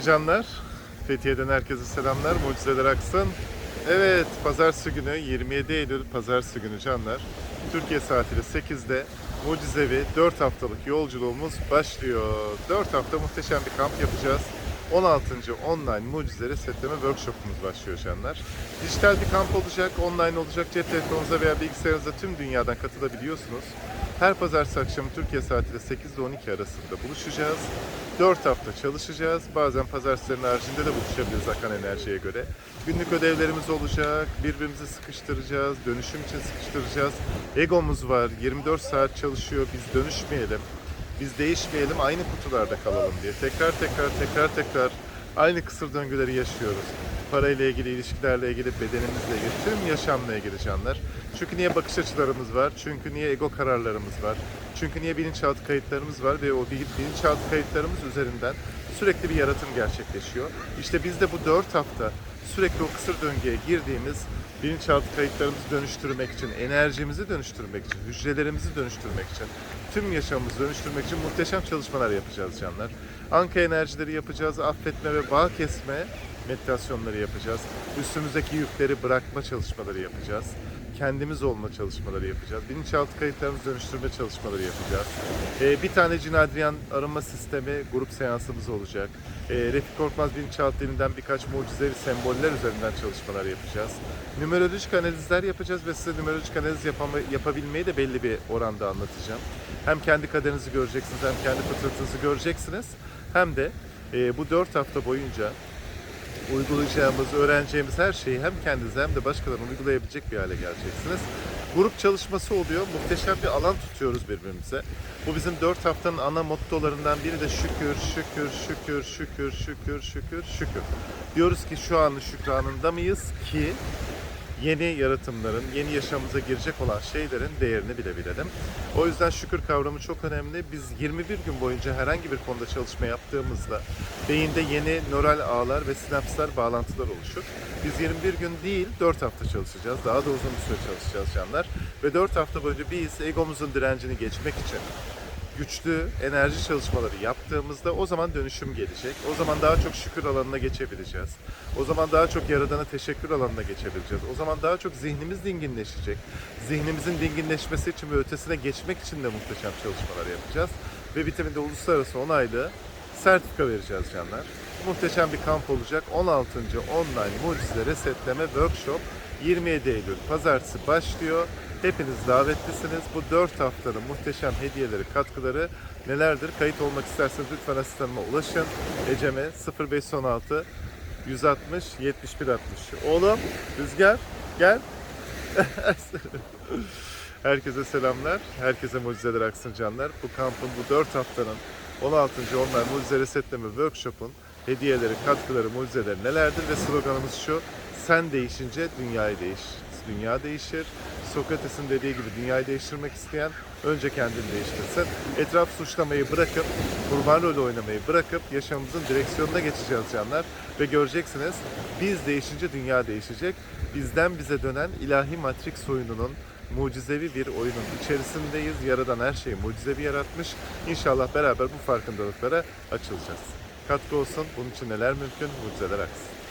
canlar. Fethiye'den herkese selamlar. Mucizeler aksın. Evet, pazartesi günü 27 Eylül pazartesi günü canlar. Türkiye saatiyle 8'de mucizevi 4 haftalık yolculuğumuz başlıyor. 4 hafta muhteşem bir kamp yapacağız. 16. online mucizeleri setleme workshopumuz başlıyor canlar. Dijital bir kamp olacak, online olacak. Cep telefonunuza veya bilgisayarınıza tüm dünyadan katılabiliyorsunuz. Her pazartesi akşamı Türkiye saatiyle 8 ile 12 arasında buluşacağız. 4 hafta çalışacağız. Bazen pazartesilerin haricinde de buluşabiliriz akan enerjiye göre. Günlük ödevlerimiz olacak. Birbirimizi sıkıştıracağız. Dönüşüm için sıkıştıracağız. Egomuz var. 24 saat çalışıyor. Biz dönüşmeyelim. Biz değişmeyelim. Aynı kutularda kalalım diye. Tekrar tekrar tekrar tekrar aynı kısır döngüleri yaşıyoruz. Parayla ilgili, ilişkilerle ilgili, bedenimizle ilgili, tüm yaşamla ilgili canlar. Çünkü niye bakış açılarımız var? Çünkü niye ego kararlarımız var? Çünkü niye bilinçaltı kayıtlarımız var ve o bil- bilinçaltı kayıtlarımız üzerinden sürekli bir yaratım gerçekleşiyor. İşte biz de bu 4 hafta sürekli o kısır döngüye girdiğimiz bilinçaltı kayıtlarımızı dönüştürmek için, enerjimizi dönüştürmek için, hücrelerimizi dönüştürmek için, tüm yaşamımızı dönüştürmek için muhteşem çalışmalar yapacağız canlar. Anka enerjileri yapacağız, affetme ve bağ kesme meditasyonları yapacağız. Üstümüzdeki yükleri bırakma çalışmaları yapacağız. Kendimiz olma çalışmaları yapacağız. Bilinçaltı kayıtlarımızı dönüştürme çalışmaları yapacağız. Ee, bir tane Cin Adrian arama sistemi grup seansımız olacak. Ee, Refik Korkmaz bilinçaltı dilinden birkaç mucizevi semboller üzerinden çalışmalar yapacağız. Numerolojik analizler yapacağız ve size numerolojik analiz yapama- yapabilmeyi de belli bir oranda anlatacağım. Hem kendi kaderinizi göreceksiniz hem kendi fıtratınızı göreceksiniz. Hem de e, bu 4 hafta boyunca uygulayacağımız, öğreneceğimiz her şeyi hem kendinize hem de başkalarına uygulayabilecek bir hale geleceksiniz. Grup çalışması oluyor. Muhteşem bir alan tutuyoruz birbirimize. Bu bizim 4 haftanın ana mottolarından biri de şükür, şükür, şükür, şükür, şükür, şükür, şükür. Diyoruz ki şu anın şükranında mıyız ki yeni yaratımların, yeni yaşamımıza girecek olan şeylerin değerini bilebilelim. O yüzden şükür kavramı çok önemli. Biz 21 gün boyunca herhangi bir konuda çalışma yaptığımızda beyinde yeni nöral ağlar ve sinapslar, bağlantılar oluşur. Biz 21 gün değil 4 hafta çalışacağız. Daha da uzun bir süre çalışacağız canlar. Ve 4 hafta boyunca biz egomuzun direncini geçmek için güçlü enerji çalışmaları yaptığımızda o zaman dönüşüm gelecek. O zaman daha çok şükür alanına geçebileceğiz. O zaman daha çok yaradana teşekkür alanına geçebileceğiz. O zaman daha çok zihnimiz dinginleşecek. Zihnimizin dinginleşmesi için ve ötesine geçmek için de muhteşem çalışmalar yapacağız. Ve vitaminde uluslararası onaylı sertifika vereceğiz canlar. Muhteşem bir kamp olacak. 16. online mucize resetleme workshop 27 Eylül pazartesi başlıyor. Hepiniz davetlisiniz. Bu 4 haftanın muhteşem hediyeleri, katkıları nelerdir? Kayıt olmak isterseniz lütfen asistanıma ulaşın. Ecem'e 0516 160 71 60. Oğlum Rüzgar gel. Herkese selamlar. Herkese mucizeler aksın canlar. Bu kampın bu 4 haftanın 16. online mucize resetleme workshop'un hediyeleri, katkıları, mucizeleri nelerdir? Ve sloganımız şu. Sen değişince dünyayı değiş. Dünya değişir. Sokrates'in dediği gibi dünyayı değiştirmek isteyen önce kendini değiştirsin. Etraf suçlamayı bırakıp, kurban rolü oynamayı bırakıp yaşamımızın direksiyonuna geçeceğiz canlar. Ve göreceksiniz biz değişince dünya değişecek. Bizden bize dönen ilahi matrik oyununun mucizevi bir oyunun içerisindeyiz. Yaradan her şeyi mucizevi yaratmış. İnşallah beraber bu farkındalıklara açılacağız. Katkı olsun. Bunun için neler mümkün? Mucizeler aksın.